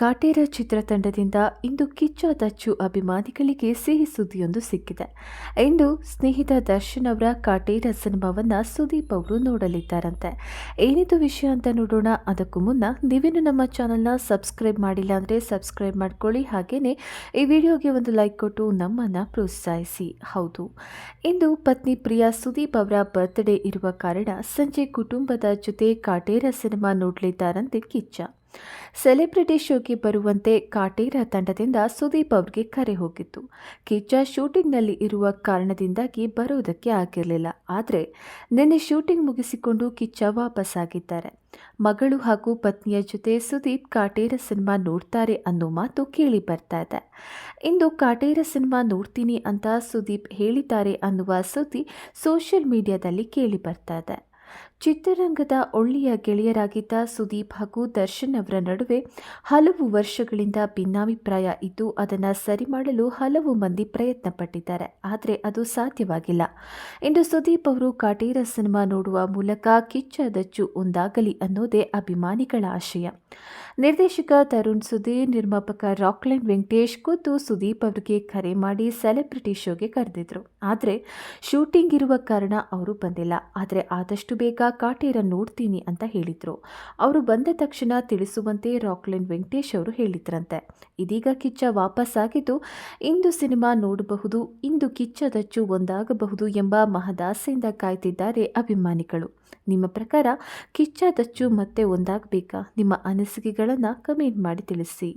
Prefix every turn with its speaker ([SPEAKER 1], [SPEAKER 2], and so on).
[SPEAKER 1] ಕಾಟೇರ ಚಿತ್ರತಂಡದಿಂದ ಇಂದು ಕಿಚ್ಚ ದಚ್ಚು ಅಭಿಮಾನಿಗಳಿಗೆ ಸಿಹಿ ಸುದ್ದಿಯೊಂದು ಸಿಕ್ಕಿದೆ. ಇಂದು ಸ್ನೇಹಿತ ದರ್ಶನ್ ಅವರ ಕಾಟೇರ ಸಿನಿಮಾವನ್ನು ಸುದೀಪ್ ಅವರು ನೋಡಲಿದ್ದಾರಂತೆ. ಏನಿದು ವಿಷಯ ಅಂತ ನೋಡೋಣ. ಅದಕ್ಕೂ ಮುನ್ನ ನೀವೇನು ನಮ್ಮ ಚಾನಲ್ನ ಸಬ್ಸ್ಕ್ರೈಬ್ ಮಾಡಿಲ್ಲ ಅಂದರೆ ಸಬ್ಸ್ಕ್ರೈಬ್ ಮಾಡ್ಕೊಳ್ಳಿ. ಹಾಗೆಯೇ ಈ ವಿಡಿಯೋಗೆ ಒಂದು ಲೈಕ್ ಕೊಟ್ಟು ನಮ್ಮನ್ನು ಪ್ರೋತ್ಸಾಹಿಸಿ. ಹೌದು. ಇಂದು ಪತ್ನಿ ಪ್ರಿಯಾ ಸುದೀಪ್ ಅವರ ಬರ್ತ್ಡೇ ಇರುವ ಕಾರಣ ಸಂಜೆ ಕುಟುಂಬದ ಜೊತೆ ಕಾಟೇರ ಸಿನಿಮಾ ನೋಡಲಿದ್ದಾರಂತೆ ಕಿಚ್ಚ. ಸೆಲೆಬ್ರಿಟಿ ಶೋಗೆ ಬರುವಂತೆ ಕಾಟೇರ ತಂಡದಿಂದ ಸುದೀಪ್ ಅವ್ರಿಗೆ ಕರೆ ಹೋಗಿತ್ತು. ಕಿಚ್ಚ ಶೂಟಿಂಗ್ನಲ್ಲಿ ಇರುವ ಕಾರಣದಿಂದಾಗಿ ಬರುವುದಕ್ಕೆ ಆಗಿರಲಿಲ್ಲ. ಆದರೆ ನಿನ್ನೆ ಶೂಟಿಂಗ್ ಮುಗಿಸಿಕೊಂಡು ಕಿಚ್ಚ ವಾಪಸ್ಸಾಗಿದ್ದಾರೆ ಮಗಳು ಹಾಗೂ ಪತ್ನಿಯ ಜೊತೆ ಸುದೀಪ್ ಕಾಟೇರ ಸಿನಿಮಾ ನೋಡ್ತಾರೆ ಅನ್ನೋ ಮಾತು ಕೇಳಿ ಬರ್ತಾ ಇದೆ. ಇಂದು ಕಾಟೇರ ಸಿನಿಮಾ ನೋಡ್ತೀನಿ ಅಂತ ಸುದೀಪ್ ಹೇಳಿದ್ದಾರೆ ಅನ್ನುವ ಸುದ್ದಿ ಸೋಷಿಯಲ್ ಮೀಡಿಯಾದಲ್ಲಿ ಕೇಳಿ ಬರ್ತಾ ಇದೆ. ಚಿತ್ರರಂಗದ ಒಳ್ಳೆಯ ಗೆಳೆಯರಾಗಿದ್ದ ಸುದೀಪ್ ಹಾಗೂ ದರ್ಶನ್ ಅವರ ನಡುವೆ ಹಲವು ವರ್ಷಗಳಿಂದ ಭಿನ್ನಾಭಿಪ್ರಾಯ ಇದ್ದು, ಅದನ್ನು ಸರಿ ಮಾಡಲು ಹಲವು ಮಂದಿ ಪ್ರಯತ್ನ ಪಟ್ಟಿದ್ದಾರೆ ಆದರೆ ಅದು ಸಾಧ್ಯವಾಗಿಲ್ಲ. ಇಂದು ಸುದೀಪ್ ಅವರು ಕಾಟೇರ ಸಿನಿಮಾ ನೋಡುವ ಮೂಲಕ ಕಿಚ್ಚ ದಚ್ಚು ಒಂದಾಗಲಿ ಅನ್ನೋದೇ ಅಭಿಮಾನಿಗಳ ಆಶಯ. ನಿರ್ದೇಶಕ ತರುಣ್ ಸುಧೀರ್, ನಿರ್ಮಾಪಕ ರಾಕ್ಲೈನ್ ವೆಂಕಟೇಶ್ ಖುದ್ದು ಸುದೀಪ್ ಅವರಿಗೆ ಕರೆ ಮಾಡಿ ಸೆಲೆಬ್ರಿಟಿ ಶೋಗೆ ಕರೆದಿದ್ರು. ಆದರೆ, ಶೂಟಿಂಗ್ ಇರುವ ಕಾರಣ ಅವರು ಬಂದಿಲ್ಲ. ಆದರೆ ಆದಷ್ಟು ಬೇಗ ಕಾಟೇರ ನೋಡ್ತೀನಿ ಅಂತ ಹೇಳಿದ್ರು. ಅವರು ಬಂದ ತಕ್ಷಣ ತಿಳಿಸುವಂತೆ ರಾಕ್ಲೈನ್ ವೆಂಕಟೇಶ್ ಅವರು ಹೇಳಿದ್ರಂತೆ. ಇದೀಗ ಕಿಚ್ಚ ವಾಪಸ್ ಆಗಿದ್ದು, ಇಂದು ಸಿನಿಮಾ ನೋಡಬಹುದು, ಇಂದು ಕಿಚ್ಚ ದಚ್ಚು ಒಂದಾಗಬಹುದು ಎಂಬ ಮಹದಾಸೆಯಿಂದ ಕಾಯ್ತಿದ್ದಾರೆ ಅಭಿಮಾನಿಗಳು. ನಿಮ್ಮ ಪ್ರಕಾರ ಕಿಚ್ಚ ದಚ್ಚು ಮತ್ತೆ ಒಂದಾಗಬೇಕಾ? ನಿಮ್ಮ ಅನಿಸಿಕೆಗಳನ್ನು ಕಮೆಂಟ್ ಮಾಡಿ ತಿಳಿಸಿ.